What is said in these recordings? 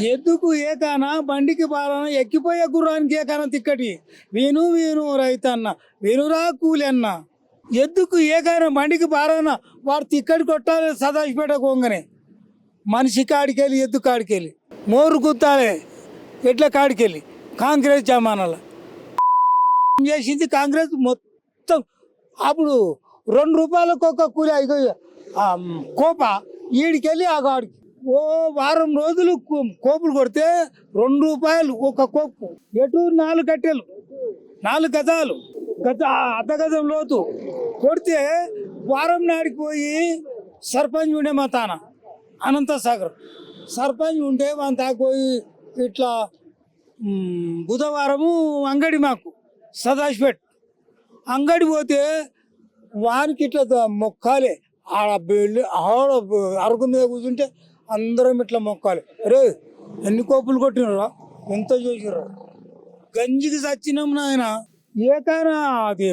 ఎద్దుకు ఏకాన? బండికి బాలన ఎక్కిపోయే గుర్రానికి ఏకాన తిక్కటి? వీను వీను రైతన్న వీనురా కూలి అన్న ఎద్దుకు ఏకాన బండికి పాలన? వాడు తిక్కడి కొట్టాలి సదాశిపేట కొంగనే. మనిషి కాడికెళ్ళి ఎద్దు కాడికెళ్ళి. మోరు గుత్తాలే ఎట్ల కాడికెళ్ళి. కాంగ్రెస్ జమానాల. చేసింది కాంగ్రెస్? మొత్తం అప్పుడు రెండు రూపాయలకు ఒక కూలి ఇగో, కోప ఈడికెళ్ళి ఆ గాడికి ఓ వారం రోజులు కో- కోపులు కొడితే రెండు రూపాయలు ఒక కోపు. ఎటు నాలుగు కట్టెలు నాలుగు గజాలు గజ అర్ధ గజం లోతు. కొడితే వారం నాడికి పోయి సర్పంచ్ ఉండే మా తాన అనంత సాగర్ సర్పంచ్ ఉంటే మన తాకపోయి ఇట్లా బుధవారము అంగడి మాకు సదాశిపేట్ అంగడి పోతే వానికి ఇట్లా మొక్కాలే మొక్కాలి. ఆడ బిల్లు ఆడ అరుగు మీద కూర్చుంటే అందరం ఇట్లా మొక్కాలి. రే ఎన్ని కోపులు కొట్టినరా ఎంత చేసిర్రా? గంజికి చచ్చినాం నాయన. ఏకైనా అది?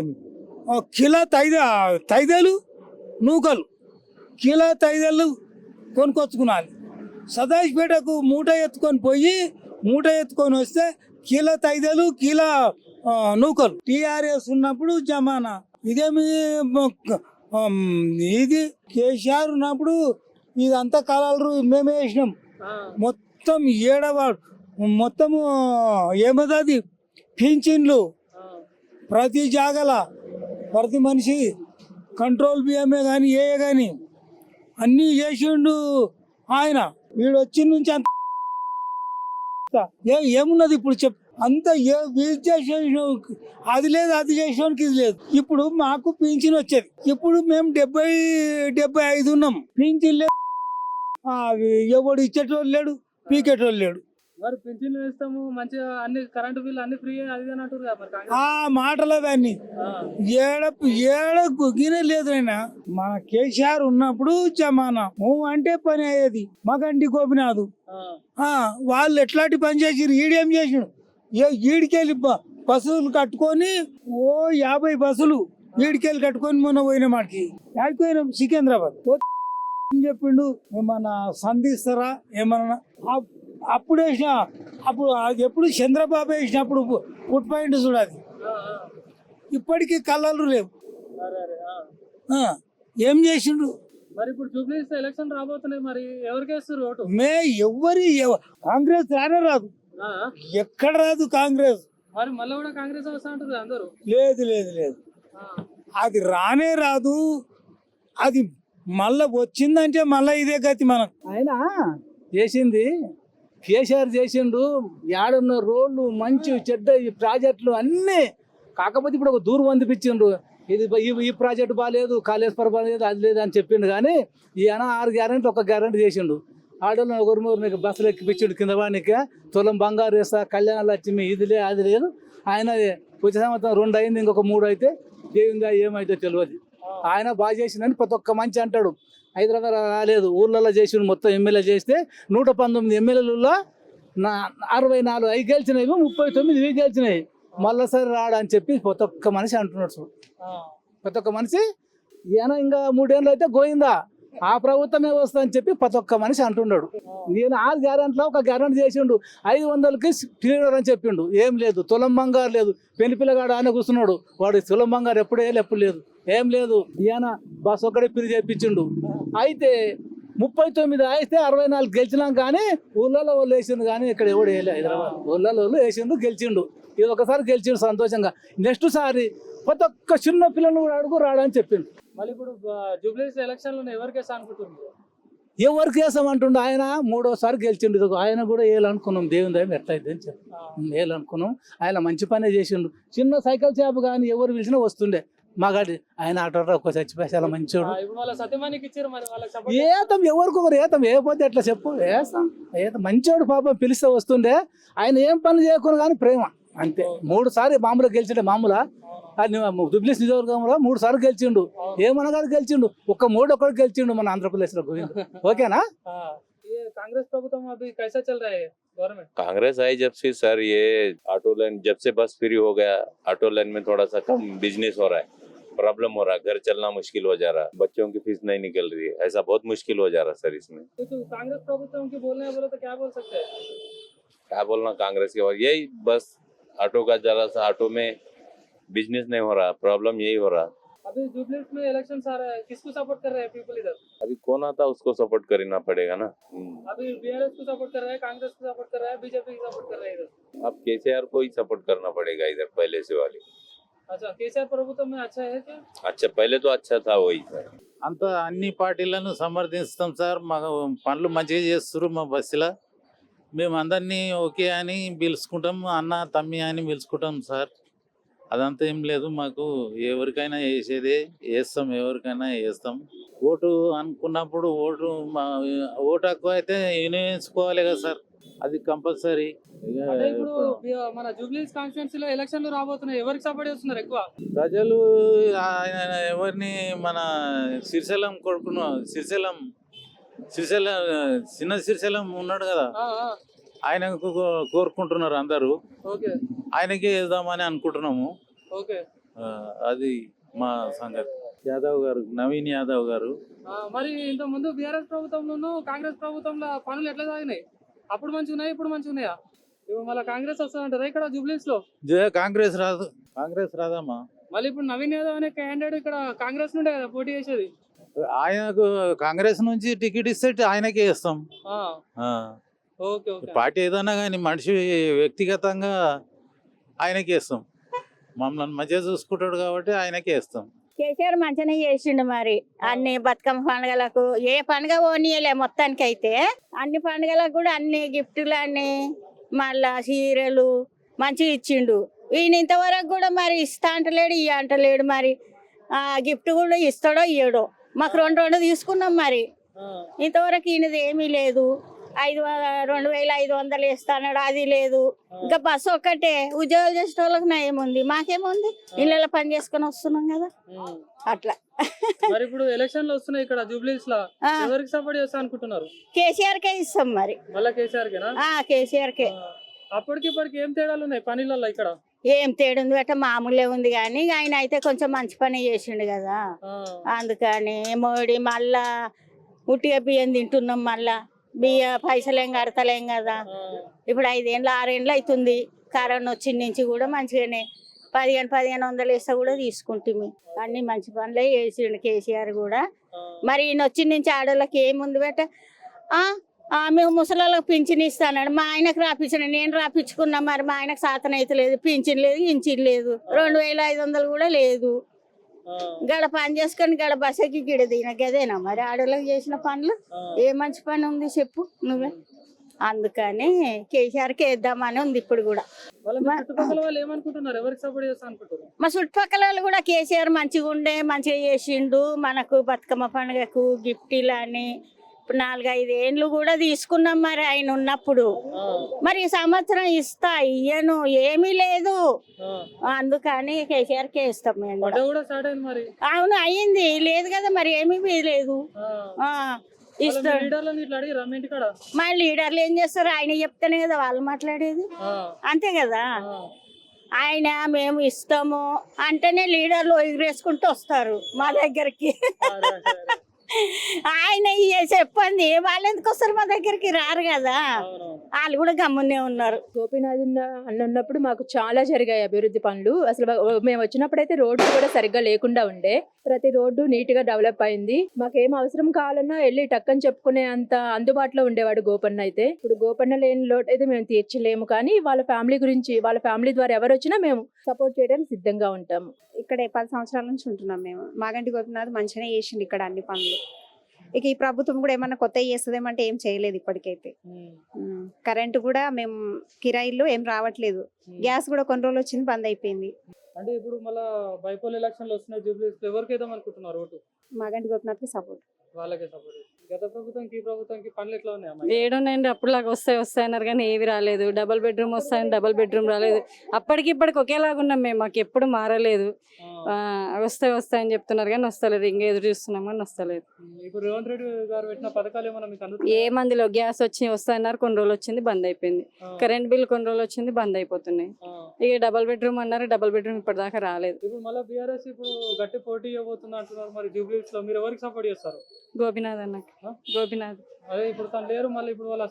కిలో తైద తైదలు? నూకలు. కిలో తైదలు కొనుక్కొచ్చుకున్నాలి సదాశిపేటకు మూట ఎత్తుకొని పోయి మూట ఎత్తుకొని వస్తే కిలో తైదలు కిలో నూకలు. టీఆర్ఎస్ ఉన్నప్పుడు జమానా. ఇదేమి మొక్క- ఇది కేసీఆర్ ఉన్నప్పుడు ఇదంతా కలరు మేమే వేసినాం మొత్తం ఏడవాడు మొత్తము ఏమది పింఛన్లు. ప్రతి జాగల ప్రతి మనిషి కంట్రోల్ బియ్యమే కానీ ఏ కానీ అన్నీ చేసిండు ఆయన. వీడు వచ్చిన నుంచి అంత ఏ ఏమున్నది ఇప్పుడు చెప్? అంత ఏ వీడు చేసిన అది లేదు అది చేసినోనికి ఇది లేదు. ఇప్పుడు మాకు పింఛన్ వచ్చేది. ఇప్పుడు మేము డెబ్బై డెబ్బై ఐదు ఉన్నాం. పింఛన్ లేదు ఎవడు ఇచ్చేటోళ్ళు లేడు పీకేటోళ్ళు లేడు. మరి పింఛన్లు వేస్తాము మంచిగా అన్ని కరెంటు బిల్లు అన్ని ఫ్రీ అది అని అంటారు ఆ మాటలు అవన్నీ. ఆ, ఏడ ఏడ గుగినే లేదు ఆయన మన కేసీఆర్ ఉన్నప్పుడు జమానా. ఊ అంటే పని అయ్యేది. మగండి గోపినాథు. వాళ్ళు ఎట్లాంటి పని చేసిరు ఈడేం చేసిండు? ఏ ఈడికెళ్ళి బ- బస్సులు కట్టుకొని ఓ యాభై బస్సులు ఈడికెళ్ళి కట్టుకొని మొన్న పోయిన మాటికి. యాడికి పోయినాం? సికింద్రాబాద్. చెప్పిండు? ఏమన్నా సంధిస్తారా? ఏమన్నా? అప్- అప్పుడు వేసిన అప్పుడు అది ఎప్పుడు చంద్రబాబు వేసినప్పుడు ఫుట్ పాయింట్ చూడాలి. ఇప్పటికీ కళ్ళలు లేవు. ఏం చేసిండు? మరి ఇప్పుడు జూబ్లీస్ ఎలక్షన్ రాబోతున్నాయి మరి. ఎవరికి వేస్తారు ఓటు? మే ఎవరి ఎవ- కాంగ్రెస్ రానే రాదు. ఎక్కడ రాదు కాంగ్రెస్. మరి మళ్ళీ కూడా కాంగ్రెస్ వస్తా కదా అందరూ? లేదు లేదు లేదు. అది రానే రాదు. అది మళ్ళా వచ్చిందంటే మళ్ళా ఇదే గతి మనకు ఆయన చేసింది. కేసీఆర్ చేసిండు. ఏడున్న రోడ్లు మంచి చెడ్డ ఈ ప్రాజెక్టులు అన్నీ కాకపోతే ఇప్పుడు ఒక దూరం అందిపించిండ్రు. ఇది ఈ ప్రాజెక్టు బాగాలేదు కాళేశ్వరం బాగాలేదు అది లేదు అని చెప్పిండు కానీ ఈయన ఆరు గ్యారెంటీ ఒక గ్యారెంటీ చేసిండు. ఆడోళ్ళు ఒకరి మూడు బస్సులు ఎక్కిపించిండు కింద వానికి. తులం బంగారు వేస్తా కళ్యాణ లక్ష్మి ఇది లేదు అది లేదు. ఆయన వచ్చే సంవత్సరం రెండు అయింది ఇంకొక మూడు అయితే ఏముందా ఏమైతే తెలియదు. ఆయన బాగా చేసిందని ప్రతి ఒక్క మంచి అంటాడు. హైదరాబాద్ రాలేదు ఊర్లలో చేసిండు మొత్తం ఎమ్మెల్యే చేస్తే నూట పంతొమ్మిది ఎమ్మెల్యేలలో నా అరవై నాలుగు అవి గెలిచినాయి ముప్పై తొమ్మిది ఇవి గెలిచినాయి మళ్ళీసారి రాడు అని చెప్పి ప్రతి ఒక్క మనిషి అంటున్నాడు. ప్రతి ఒక్క మనిషి ఈయన ఇంకా మూడేళ్ళు అయితే గోయిందా? ఆ ప్రభుత్వమే వస్తుందని చెప్పి ప్రతి ఒక్క మనిషి అంటున్నాడు నేను ఆరు గ్యారెంట్లో ఒక గ్యారెంటీ చేసిండు. ఐదు వందలకి క్లియర్ అని చెప్పిండు. ఏం లేదు. తులం బంగారు లేదు. పెళ్ళి పిల్లగాడు ఆయన కూర్చున్నాడు. వాడు తులం బంగారు ఎప్పుడు ఎప్పుడు లేదు. ఏం లేదు. ఈయన బస్ ఒక్కడే పిరి చేపించిండు. అయితే ముప్పై తొమ్మిది అయితే అరవై నాలుగు గెలిచినాం కానీ ఊళ్ళలో వాళ్ళు వేసిండు కానీ ఇక్కడ ఎవడు వేయలే హైదరాబాద్. ఊళ్ళలో వాళ్ళు వేసిండు గెలిచిండు. ఇది ఒకసారి గెలిచిండు సంతోషంగా. నెక్స్ట్ సారి ప్రతి ఒక్క చిన్న పిల్లలు కూడా అడుగు రాడని చెప్పిండు. మళ్ళీ ఇప్పుడు జూబ్లీస్ ఎలక్షన్లో ఎవరికి అనుకుంటున్నారు ఎవరికి వేసామంటుండు ఆయన మూడోసారి గెలిచిండు. ఆయన కూడా వేయాలనుకున్నాం దేవుని దయం ఎట్లయితే అని చెప్పి. వేయాలనుకున్నాం ఆయన మంచి పనే చేసిండు. చిన్న సైకిల్ షాప్ కానీ ఎవరు పిలిచినా వస్తుండే. మగాడి ఆయన ఆటో ఒక చచ్చిపోయి చాలా మంచోడు. ఏతం ఎవరికొకరు ఏతం? ఏపోతే ఎట్లా చెప్పు? వేస్తాం ఏతం. మంచోడు పాపం పిలిస్తే వస్తుండే. ఆయన ఏం పనులు చేయకూడదు కానీ ప్రేమ. అంతే. మూడు సార్లు మామూలుగా గెలిచిండే మామూలా దుబ్లిస్ నియోజకవర్గంలో మూడు సార్లు గెలిచిండు ఏమనగా గెలిచిండు ఒక్క మూడు ఒక్కడు గెలిచిండు మన ఆంధ్రప్రదేశ్లో గోవింద్ ఓకేనా ఆ, ये कांग्रेस प्रभुत्व अभी कैसा चल रहा है गवर्नमेंट कांग्रेस आई जब से सर ये ऑटो लाइन जब से बस फ्री हो गया ऑटो लाइन में थोड़ा सा कम बिजनेस हो रहा है प्रॉब्लम हो रहा है घर चलना मुश्किल हो जा रहा है बच्चों की फीस नहीं निकल रही है ऐसा बहुत मुश्किल हो जा रहा है सर इसमें कुछ कांग्रेस प्रभुत्व की बोलने बोले तो क्या बोल सकते हैं क्या बोलना कांग्रेस के बाद यही बस ऑटो का जरा सा ऑटो में बिजनेस नहीं हो रहा प्रॉब्लम यही हो रहा अभी जुबलीस में इलेक्शन आ रहा है किसको सपोर्ट कर रहे हैं पीपल इधर अभी कौन आता उसको सपोर्ट करना पड़ेगा ना हम्म। अभी बीआरएस को सपोर्ट कर रहा है कांग्रेस को सपोर्ट कर रहा है बीजेपी को सपोर्ट कर रहा है इधर अब केसीआर को ही सपोर्ट करना पड़ेगा इधर पहले से वाली अच्छा केसीआर प्रभुत्व में अच्छा है क्या अच्छा पहले तो अच्छा था वही सर అంత అన్ని పార్టీలను సమర్థిస్తాం సార్ మా పనులు మంచిగా చేస్తున్నారు మా బస్సులో మేము అందరినీ ఓకే అని పిలుచుకుంటాం అన్న తమ్మి అని పిలుచుకుంటాం సార్ అదంతా ఏం లేదు మాకు ఎవరికైనా వేసేదే వేస్తాం ఎవరికైనా వేస్తాం. ఓటు అనుకున్నప్పుడు ఓటు మా ఓటు హక్కు అయితే వినియోగించుకోవాలి కదా సార్. అది కంపల్సరీ. ఇప్పుడు మన జూబ్లీస్ కాన్స్టిట్యున్సీలో ఎలక్షన్లు రాబోతున్నాయి ఎవరికి సపోర్ట్ చేస్తున్నారు ఎక్కువ? ప్రజలు ఆయన ఎవరిని మన సిరిశైలం కొడుకును సిరిశైలం సిరిశైలం చిన్న సిరిశైలం ఉన్నాడు కదా. ఆయనకు కోరుకుంటున్నారు అందరూ. ఓకే. ఆయనకే వేద్దామని అనుకుంటున్నాము. అది మా సంగతి. యాదవ్ గారు నవీన్ యాదవ్ గారు. మరి ఇంత ముందు బీఆర్ఎస్ ప్రభుత్వంలోనూ కాంగ్రెస్ ప్రభుత్వంలో పనులు ఎట్లా సాగినాయి? అప్పుడు మంచిగా ఉన్నాయి ఇప్పుడు మంచిగా ఉన్నాయా? ఇప్పుడు మళ్ళీ కాంగ్రెస్ వస్తుందంటారా ఇక్కడ జూబ్లీస్లో కాంగ్రెస్ రాదు. కాంగ్రెస్ రాదమ్మా. మళ్ళీ ఇప్పుడు నవీన్ యాదవ్ అనే క్యాండిడేట్ ఇక్కడ కాంగ్రెస్ నుండే కదా పోటీ చేసేది? ఆయనకు కాంగ్రెస్ నుంచి టికెట్ ఇస్తే ఆయనకే ఇస్తాం. పార్టీ ఏదైనా కానీ మనిషి వ్యక్తిగతంగా ఆయనకే ఇస్తాం. మమ్మల్ని మంచిగా చూసుకుంటాడు కాబట్టి ఆయనకే ఇస్తాం. కేసీఆర్ మంచిగానే చేసిండు మరి. అన్ని బతుకమ్మ పండుగలకు ఏ పండుగ పోనీయలే మొత్తానికి అయితే అన్ని పండుగలకు కూడా అన్ని గిఫ్ట్లు అన్ని మళ్ళా చీరలు మంచిగా ఇచ్చిండు. ఈయన ఇంతవరకు కూడా మరి ఇస్తా అంటలేడు ఇయ్య అంటలేడు మరి. ఆ గిఫ్ట్ కూడా ఇస్తాడో ఇయ్యడో. మాకు రెండు రెండు తీసుకున్నాం మరి. ఇంతవరకు ఈయనది ఏమీ లేదు. ఐదు రెండు వేల ఐదు వందలు ఇస్తాడు అది లేదు. ఇంకా బస్సు ఒక్కటే. ఉద్యోగాలు చేసే వాళ్ళకి నయముంది మాకేముంది? ఇళ్ళలో పని చేసుకొని వస్తున్నాం కదా. అట్లా. మరి ఇప్పుడు ఎలక్షన్లు వస్తున్నాయి ఇక్కడ జూబ్లీస్లో. ఎవరికి సపోర్ట్ చేస్తా అనుకుంటున్నారు? కేసీఆర్ కే ఇస్తాం మరి. మళ్ళా కేసీఆర్ కేసీఆర్ కే అప్పటికి ఇప్పటికి ఏం తేడాలు ఉన్నాయి పనిలలో ఇక్కడ? ఏం తేడుంది? బట్ట మామూలే ఉంది కానీ ఆయన అయితే కొంచెం మంచి పని చేసిండు కదా. అందుకని మోడీ మళ్ళా ఉట్టిగా బియ్యం తింటున్నాం మళ్ళా. బియ్య పైసలేం కడతలేం కదా. ఇప్పుడు ఐదేళ్ళు ఆరేళ్ళు అవుతుంది కరోనా వచ్చిన నుంచి కూడా మంచిగానే పదిహేను పదిహేను వందలు వేస్తే కూడా తీసుకుంటుంది అన్ని మంచి పనులే చేసిండు కేసీఆర్ కూడా. మరి ఈయన వచ్చిన నుంచి ఆడోళ్ళకి ఏముంది బేట ఆ, ఆ, మేము ముసలాళ్ళకి పింఛన్ ఇస్తానన్నాడు. మా ఆయనకు రాపించాను నేను రాపించుకున్నా మరి మా ఆయనకు సాతన అయితే లేదు పింఛన్ లేదు ఇంచిన్ లేదు. రెండు వేల ఐదు వందలు కూడా లేదు. గడ పని చేసుకొని గడ బస్సకి గిడ దిన గదేనా మరి ఆడోళ్ళకి చేసిన పనులు. ఏ మంచి పని ఉంది చెప్పు నువ్వే. అందుకని కేసీఆర్కి వేద్దామని ఉంది ఇప్పుడు కూడా. మీ చుట్టుపక్కల వాళ్ళు కూడా కేసీఆర్ మంచిగా ఉండే మంచిగా చేసిండు. మనకు బతుకమ్మ పండుగకు గిఫ్టీలు అని ఇప్పుడు నాలుగైదు ఏండ్లు కూడా తీసుకున్నాం మరి ఆయన ఉన్నప్పుడు. మరి ఈ సంవత్సరం ఇస్తా ఇయ్యను ఏమీ లేదు. అందుకని ఇస్తాం మేము స్టార్ట్ అయింది మరి? అవును అయ్యింది. లేదు కదా మరి ఏమీ లేదు. మీ లీడర్లు ఏం చేస్తారు? ఆయన చెప్తేనే కదా వాళ్ళు మాట్లాడేది. అంతే కదా. ఆయన మేము ఇస్తాము అంటేనే లీడర్లు ఎగిరేసుకుంటూ వస్తారు మా దగ్గరికి. ఆయన చెప్పండి వాళ్ళు ఎందుకు వస్తారు మా దగ్గరికి? రారు కదా. వాళ్ళు కూడా గమ్మునే ఉన్నారు. గోపీనాథ్ అన్న ఉన్నప్పుడు మాకు చాలా జరిగాయి అభివృద్ధి పనులు. అసలు మేము వచ్చినప్పుడైతే రోడ్డు కూడా సరిగ్గా లేకుండా ఉండే. ప్రతి రోడ్డు నీట్గా డెవలప్ అయింది. మాకేం అవసరం కావాలన్నా వెళ్ళి టక్కని చెప్పుకునే అంత అందుబాటులో ఉండేవాడు గోపన్న అయితే. ఇప్పుడు గోపన్న లేని లోటు అయితే మేము తీర్చలేము. కానీ వాళ్ళ ఫ్యామిలీ గురించి వాళ్ళ ఫ్యామిలీ ద్వారా ఎవరు వచ్చినా మేము సపోర్ట్ చేయడానికి సిద్ధంగా ఉంటాము. ఇక్కడే పది సంవత్సరాల నుంచి ఉంటున్నాం మేము. మాగంటి గోపినాథ్ మంచిగానే చేసిండు ఇక్కడ అన్ని పనులు. ఇక ఈ ప్రభుత్వం కూడా ఏమన్నా కొత్త చేస్తుందేమంటే ఏం చేయలేదు ఇప్పటికైతే. కరెంటు కూడా మేము కిరాయిలు ఏం రావట్లేదు. గ్యాస్ కూడా కొన్ని రోజులు వచ్చింది బంద్ అయిపోయింది. అంటే ఇప్పుడు మళ్ళా బైపోల్ ఎలక్షన్లు వస్తున్నాయి జూబ్లీస్ ఎవరికి వేద్దాం అనుకుంటున్నారు ఓటు? మాగంటి గోపినాథ్కి సపోర్ట్. వాళ్ళకే సపోర్ట్. గత ప్రభుత్వంకి ఈ ప్రభుత్వంకి పనులు ఎట్లా ఉన్నాయి అమ్మాయి ఏడున్నాయండి అప్పుడులాగా వస్తాయి వస్తాయి అన్నారు కానీ ఏవి రాలేదు. డబల్ బెడ్రూమ్ వస్తాయని డబల్ బెడ్రూమ్ రాలేదు. అప్పటికి ఇప్పటికి ఒకేలాగా ఉన్నాం మేము మాకు ఎప్పుడు మారలేదు. వస్తాయి వస్తాయని చెప్తున్నారు కానీ వస్తలేదు ఇంకా ఎదురు చూస్తున్నాం కానీ వస్తలేదు ఇప్పుడు రేవంత్ రెడ్డి గారు పెట్టిన పథకాలు? ఏ మందిలో గ్యాస్ వచ్చి వస్తాయన్నారు కొన్ని రోజులు వచ్చింది బంద్ అయిపోయింది. కరెంట్ బిల్ కొన్ని రోజులు వచ్చింది బంద్ అయిపోతున్నాయి. ఇక డబల్ బెడ్రూమ్ అన్నారు డబల్ బెడ్రూమ్ ఇప్పటిదాకా రాలేదు. ఇప్పుడు మళ్ళీ బీఆర్ఎస్ ఇప్పుడు గట్టి పోటీ ఇవ్వబోతుంది అంటున్నారు మరి జూబ్లీస్లో మీరు ఎవరికి సపోర్ట్ చేస్తారు? గోపినాథ్ అన్నకి? గోపినాథ్. అదే ఇప్పుడు తను లేరు మళ్ళీ ఇప్పుడు వాళ్ళ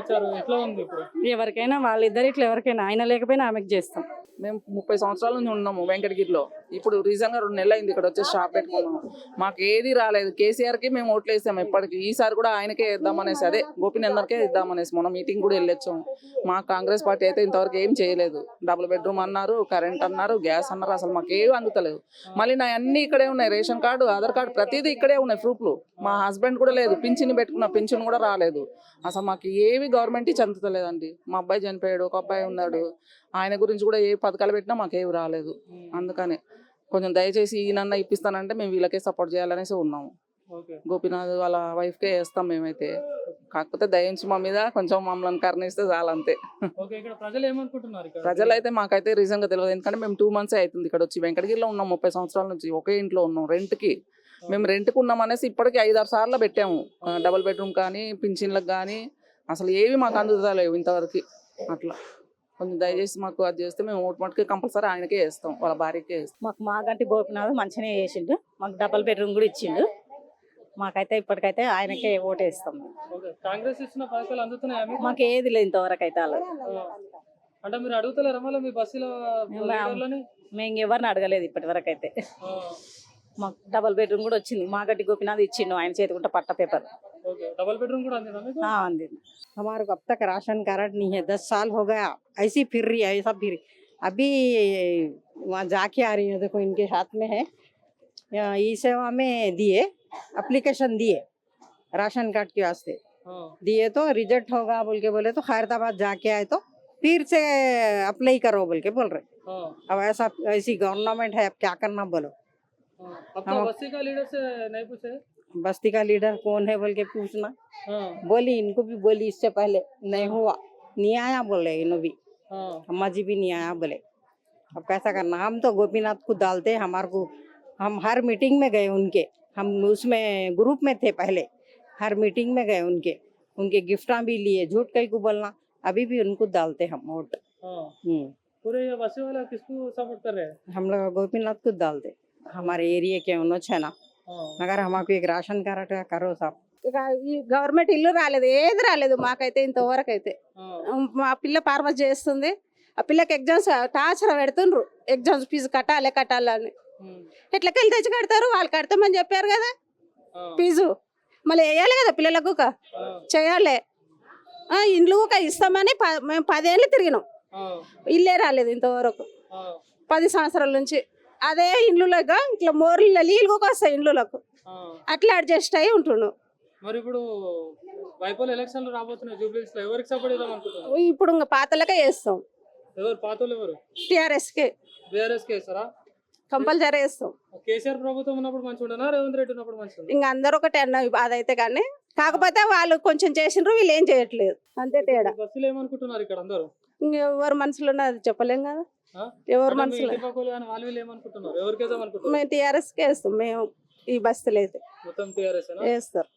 ఇచ్చారు. ఎట్లా ఉంది ఇప్పుడు? ఎవరికైనా వాళ్ళిద్దరు ఇట్లా ఎవరికైనా ఆయన లేకపోయినా ఆమెకు చేస్తాం. మేము ముప్పై సంవత్సరాల నుంచి ఉన్నాము వెంకటగిరిలో. ఇప్పుడు రీసెంట్గా రెండు నెలలు అయింది ఇక్కడ వచ్చి షాప్ పెట్టుకున్నాము. మాకు ఏది రాలేదు. కేసీఆర్కి మేము ఓట్లు వేసాము ఇప్పటికి ఈసారి కూడా ఆయనకే వేద్దామనేసి అదే గోపినందరికే ఇద్దామనేసి మొన్న మీటింగ్ కూడా వెళ్ళొచ్చాము మా కాంగ్రెస్ పార్టీ అయితే ఇంతవరకు ఏం చేయలేదు. డబుల్ బెడ్రూమ్ అన్నారు కరెంట్ అన్నారు గ్యాస్ అన్నారు అసలు మాకు ఏవి అందుతలేదు. మళ్ళీ నా అన్ని ఇక్కడే ఉన్నాయి. రేషన్ కార్డు ఆధార్ కార్డు ప్రతిదీ ఇక్కడే ఉన్నాయి ప్రూఫ్లు. మా హస్బెండ్ కూడా లేదు. పింఛన్ పెట్టుకున్న పింఛన్ కూడా రాలేదు. అసలు మాకు ఏవి గవర్నమెంట్ ఇచ్చి అందుతలేదండి మా అబ్బాయి చనిపోయాడు ఒక అబ్బాయి ఉన్నాడు. ఆయన గురించి కూడా ఏ పథకాలు పెట్టినా మాకు ఏవి రాలేదు. అందుకని కొంచెం దయచేసి ఈయనన్నా ఇప్పిస్తానంటే మేము వీళ్ళకే సపోర్ట్ చేయాలనేసి ఉన్నాము. గోపీనాథ్ వాళ్ళ వైఫ్కే వేస్తాం మేమైతే. కాకపోతే దయించి మా మీద కొంచెం మమ్మల్ని కరుణిస్తే చాలంతే ప్రజలు ప్రజలైతే మాకైతే రీజన్గా తెలియదు. ఎందుకంటే మేము టూ మంత్స్ అవుతుంది. ఇక్కడ వచ్చి వెంకటగిరిలో ఉన్నాం ముప్పై సంవత్సరాల నుంచి. ఒకే ఇంట్లో ఉన్నాం రెంట్కి. మేము రెంట్కి ఉన్నాం అనేసి ఇప్పటికి ఐదారు సార్లు పెట్టాము. డబుల్ బెడ్రూమ్ కానీ పింఛన్లకు కానీ. అసలు ఏవి మాకు అందుతలేవు ఇంతవరకు. అట్లా. కొంచెం దయచేసి మాకు అది చేస్తే మేము ఓటు మటుకు కంపల్సరీ ఆయనకే వేస్తాం వాళ్ళ భార్యకే వేస్తాం మాకు మాగంటి గోపినాథ్ మంచిగానే చేసిండు. మాకు డబల్ బెడ్రూమ్ కూడా ఇచ్చిండు. మాకైతే ఇప్పటికైతే ఆయనకే ఓటేస్తాం ఓకే. కాంగ్రెస్ ఇచ్చిన పథకాలు అందుతున్నాయా మీకు? మాకు ఏది లేదు ఇంతవరకు అయితే. అంటే మీరు అడుగుతలేరా మళ్ళీ మీ బస్సులో మేము- ఎవరిని అడగలేదు ఇప్పటి వరకు అయితే. మాకు డబల్ బెడ్రూమ్ కూడా వచ్చింది మాగంటి గోపినాథ్ ఇచ్చిండు ఆయన చేతికుంటే పట్ట పేపర్ ఓకే డబల్ బెడ్రూమ్ కూడా అందినా మీకు అంది हमारे को अब तक राशन कार्ड नहीं है दस साल हो गया ऐसी फिर रही है ऐसा फिर अभी वहाँ जाके आ रही है देखो इनके हाथ में है ई सेवा में दिए एप्लीकेशन दिए राशन कार्ड के वास्ते ఆ. दिए तो रिजेक्ट होगा बोल के बोले तो खैरताबाद जाके आए तो फिर से अप्लाई करो बोल के बोल रहे ఆ. अब ऐसा ऐसी गवर्नमेंट है अब क्या करना बोलो तो हाँ। बस्ती का लीडर से नहीं पूछे। बस्ती का लीडर कौन है बोल के पूछना। हाँ। बोली इनको भी बोली इससे पहले नहीं हुआ। नहीं आया बोले इन्हों भी। हाँ। अम्मा जी भी नहीं आया बोले। अब कैसा करना? हम तो गोपीनाथ को डालते हमारे को हम हर मीटिंग में गए उनके। हम उसमें ग्रुप में थे पहले। हर मीटिंग में गए उनके। उनके गिफ्टा भी लिए झूठ कहीं को बोलना। अभी भी उनको डालते हम वोट। हाँ। हम्म, पूरे वाला किसको सपोर्ट कर रहे हैं? हम लोग गोपीनाथ को डालते। हमारे एरिया के उन्होंने ना हाँ मगर हमको एक राशन कार्ड करो साहब ఇక ఈ గవర్నమెంట్ ఇల్లు రాలేదు ఏది రాలేదు మాకైతే ఇంతవరకు అయితే हाँ మా పిల్ల ఫార్మసీ చేస్తుంది ఆ పిల్లకి ఎగ్జామ్స్ టార్చర్ పెడుతుండ్రు ఎగ్జామ్స్ ఫీజు కట్టాలి కట్టాలని हम्म, ఎట్లకెళ్ళి తెచ్చి కడతారు వాళ్ళు కడతామని చెప్పారు కదా हाँ ఫీజు మళ్ళీ వేయాలి కదా పిల్లలకు ఒక हाँ చేయాలి ఆ, ఇండ్లు ఒక ఇస్తామని ప- మేము పదేళ్ళు తిరిగినాం हाँ ఇల్లే రాలేదు ఇంతవరకు हाँ పది సంవత్సరాల నుంచి అదే ఇండ్లులకు ఇట్లా మోర్లు నీళ్ళు వస్తాయి ఇండ్లకు అట్లా అడ్జస్ట్ అయి ఉంటుండు. మరి ఇప్పుడు వైపోల్ ఎలక్షన్లు రాబోతున్నాయి జూబ్లీస్లో ఎవరికి సపోర్ట్ చేద్దాం అనుకుంటున్నారు? ఇప్పుడు ఇంకా పాతలకే చేస్తాం. ఎవరు? పాతోళ్ళు ఎవరు? టీఆర్ఎస్కి. బీఆర్ఎస్ కేసారా కంపల్సరీ కేసీఆర్ ప్రభుత్వం ఉన్నప్పుడు మంచిగా ఉండనా? రేవంత్ రెడ్డి ఉన్నప్పుడు మంచిగా ఉందా? ఇంకా అందరూ ఒకటే అన్న అదైతే కానీ. కాకపోతే వాళ్ళు కొంచెం చేసిండ్రు వీళ్ళు ఏం చేయట్లేదు. అంతే తేడా. బస్సులు ఏమనుకుంటున్నారు ఇక్కడ అందరూ? ఇంక ఎవరు మనసులో ఉన్నది చెప్పలేం కదా? ఎవరు మనసులో? మేము టీఆర్ఎస్కి వేస్తాం. మేము ఈ బస్తీలు అయితే. టీఆర్ఎస్ వేస్తారు.